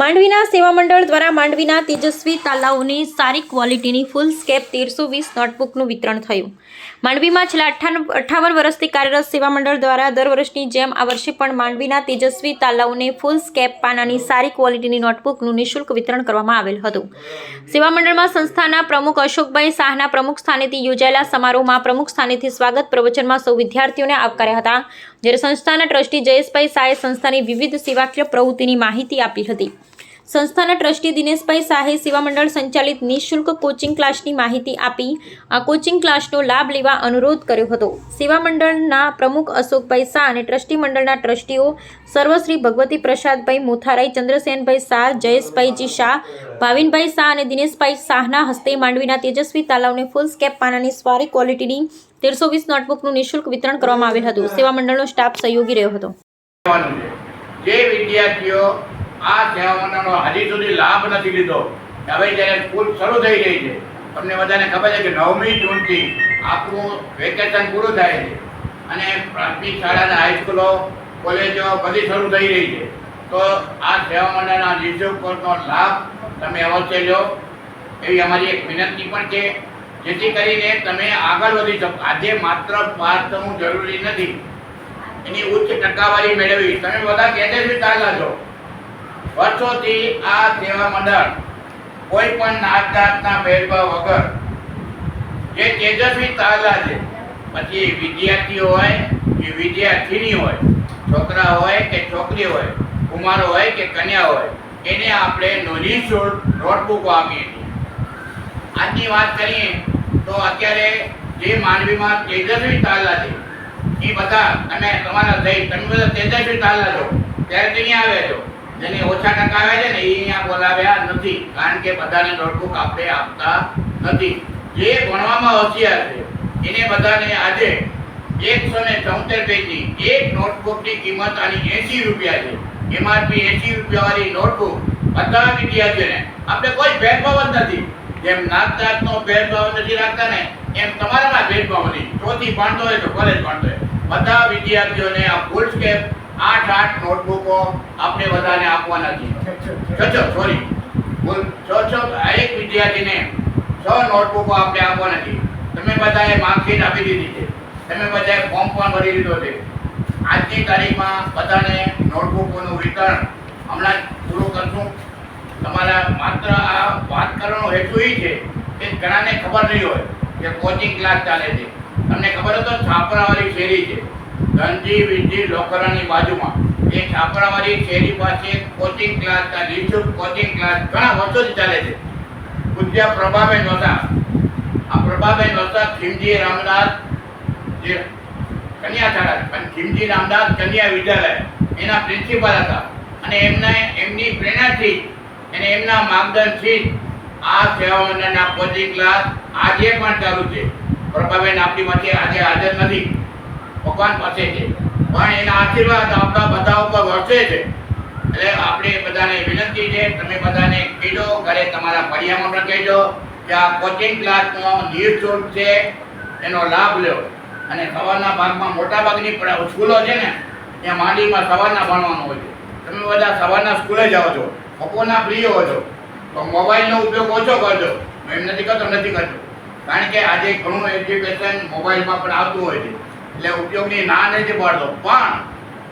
માંડવીના સેવા મંડળ દ્વારા માંડવીના તેજસ્વી તાલાઓની સારી ક્વોલિટીની ફૂલ સ્કેપ તેરસો વીસ નોટબુકનું વિતરણ થયું. માંડવીમાં છેલ્લા અઠ્ઠાવન વર્ષથી કાર્યરત સેવા મંડળ દ્વારા દર વર્ષની જેમ આ વર્ષે પણ માંડવીના તેજસ્વી તાલાઓને ફૂલ સ્કેપ પાનાની સારી ક્વોલિટીની નોટબુકનું નિઃશુલ્ક વિતરણ કરવામાં આવેલ હતું. સેવા મંડળમાં સંસ્થાના પ્રમુખ અશોકભાઈ શાહના પ્રમુખ સ્થાનેથી યોજાયેલા સમારોહમાં પ્રમુખ સ્થાનેથી સ્વાગત પ્રવચનમાં સૌ વિદ્યાર્થીઓને આવકાર્યા હતા, જ્યારે સંસ્થાના ટ્રસ્ટી જયેશભાઈ શાહે સંસ્થાની વિવિધ સેવાકીય પ્રવૃત્તિની માહિતી આપી હતી. સંસ્થાના ટ્રસ્ટી દિનેશભાઈ શાહે સેવા મંડળ સંચાલિત નિઃશુલ્ક કોચિંગ ક્લાસની માહિતી આપી આ કોચિંગ ક્લાસનો લાભ લેવા અનુરોધ કર્યો હતો. સેવા મંડળના પ્રમુખ અશોકભાઈ શાહ અને ટ્રસ્ટી મંડળના ટ્રસ્ટીઓ સર્વશ્રી ભગવતી પ્રસાદભાઈ મોથારાઈ, ચંદ્રસેનભાઈ શાહ, જયેશભાઈજી શાહ, ભાવિનભાઈ શાહ અને દિનેશભાઈ શાહના હસ્તે માંડવીના તેજસ્વી તાલાવને ફૂલ સ્કેપ પાનાની સારી ક્વોલિટીની તેરસો વીસ નોટબુકનું નિઃશુલ્ક વિતરણ કરવામાં આવેલ હતું. સેવા મંડળનો સ્ટાફ સહયોગી રહ્યો હતો. જે વિદ્યાર્થીઓ આ સેવા મંડળનો હજી સુધી લાભ નથી લીધો. હવે જ્યારે સ્કૂલ શરૂ થઈ ગઈ છે, તમને બધાને ખબર છે કે નવમી જૂનથી આપણું વેકેશન પૂરું થાય છે. અને પ્રાથમિક શાળાના હાઈસ્કૂલો કોલેજો બધી શરૂ થઈ રહી છે. તો આ સેવા મંડળના નિઃશુલ્ક કોર્સનો લાભ તમે અવશ્ય લો. એવી અમારી એક વિનંતી પણ છે, જેથી કરીને તમે આગળ વધી શકો. આજે માત્ર પાસ થવું જરૂરી નથી. એની ઉચ્ચ ટકાવારી મેળવી. તમે બધા કેન્દ્રથી ચાલ્યા છો. વર્ષોથી આ સેવા મંડળ કોઈ પણ નાત જાતના ભેદભાવ વગર જે તેજસ્વી તાલા છે, પછી વિદ્યાર્થીઓ હોય કે વિદ્યાર્થીની હોય, છોકરા હોય કે છોકરી હોય, કુમારો હોય કે કન્યા હોય, એને આપણે નિઃશુલ્ક નોટબુકો આપીએ. છીએ આજની વાત કરીએ તો અત્યારે જે માનવીમાં તેજસ્વી તાલા છે, એ બધા તમે તમારા થઈ તમે બધા તેજસ્વી તાલા છો ત્યારે તે અહીંયા આવે છો. જેને ઓછા ટકા આવે છે ને, એ અહીંયા બોલાવ્યા નથી. કારણ કે બધાને નોટબુક આપણે આપતા નથી. જે ભણવામાં હોશિયાર છે, એને બધાને આજે એકસો ને ચૌતેર પેજની એક નોટબુકની કિંમત આની એંસી રૂપિયા છે. એમઆરપી એંસી રૂપિયાવાળી નોટબુક બધા વિદ્યાર્થીઓને આપણે કોઈ ભેદભાવ જ નથી. જેમ નાત જાતનો ભેદભાવ નથી રાખતા ને, એમ તમારામાં ભેદભાવ નથી. ચોથી ભણતો હોય તો કોલેજ ભણતો હોય. બધા વિદ્યાર્થીઓને આ ફૂલ સ્કેપ આઠ આઠ નોટબુકો આપણે બધાને આપવાના છે. છ છ સોરી ફૂલ છ છ એક વિદ્યાર્થીને છ નોટબુકો આપણે આપવાના છે. તમે બધાએ માર્કશીટ આપી દીધી છે. તમે બધાએ ફોર્મ પણ ભરી દીધો છે. આજની તારીખમાં બધાને નોટબુકોનું વિતરણ હમણાં પૂરું કરશું. તમારા માત્ર આ વાત કરવાનો હેતુ એ છે કે ઘણાને ખબર નહીં હોય કે કોચિંગ ક્લાસ ચાલે છે. તમને ખબર હતો છાપરાવાળી શેરી છે. ધનજી વિજી લોકરાની બાજુમાં. એ છાપરાવાળી શેરી પાસે કોચિંગ ક્લાસ નિશુલ્ક કોચિંગ ક્લાસ ઘણા વર્ષોથી ચાલે છે. પૂજ્ય પ્રભાબેન વસા આ પ્રભાબેન વસા ખીમજી રામદાસ જે કન્યા શાળા પણ ખીમજી રામદાસ કન્યા વિદ્યાલય. એના પ્રિન્સિપાલ હતા. અને એમને એમની પ્રેરણાથી અને એમના માર્ગદર્શનથી આ સેવા મંડળના કોચિંગ ક્લાસ આજે પણ ચાલુ છે. પ્રભાબેન આપણી માટે આજે હાજર નથી. ભગવાન પાસે છે. પણ એના આશીર્વાદ આપણા બધા ઉપર વરસે છે. એટલે આપણે બધાને વિનંતી છે, તમે બધાને કહેજો ઘરે તમારા ફળિયામાં પણ કહેજો કે આ કોચિંગ ક્લાસનો નિઃશુલ્ક છે, એનો લાભ લો. અને સવારના ભાગમાં મોટા ભાગની સ્કૂલો છે ને, ત્યાં માંડીમાં સવારના ભણવાનું હોય છે. તમે બધા સવારના સ્કૂલે જાઓ છો, બપોરના ફ્રી હો છો. તો મોબાઈલનો ઉપયોગ ઓછો કરજો. એમ નથી કરતો નથી કરતો. કારણ કે આજે ઘણું એજ્યુકેશન મોબાઈલમાં પણ આવતું હોય છે. એટલે ઉપયોગની ના નથી પાડતો. પણ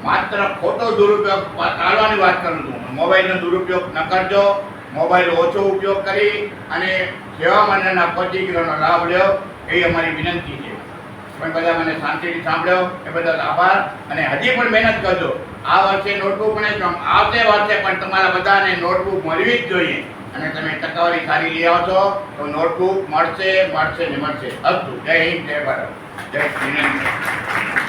માત્ર ખોટો દુરુપયોગ ટાળવાની વાત કરું છું. મોબાઈલનો દુરુપયોગ ન કરજો. મોબાઈલ ઓછો ઉપયોગ કરી અને સેવા મંડળના કોચિંગનો લાભ લ્યો એ અમારી વિનંતી છે. પણ બધા મને શાંતિથી સાંભળ્યો એ બદલ આભાર. અને હજી પણ મહેનત કરજો. આ વર્ષે નોટબુક નહીં આવતે વર્ષે પણ તમારા બધાને નોટબુક મળવી જ જોઈએ. અને તમે ટકાવારી સારી લઈ આવો છો તો નોટબુક મળશે મળશે ને મળશે. અસ્તુ જય હિન્દ, જય ભારત. જય શ્રી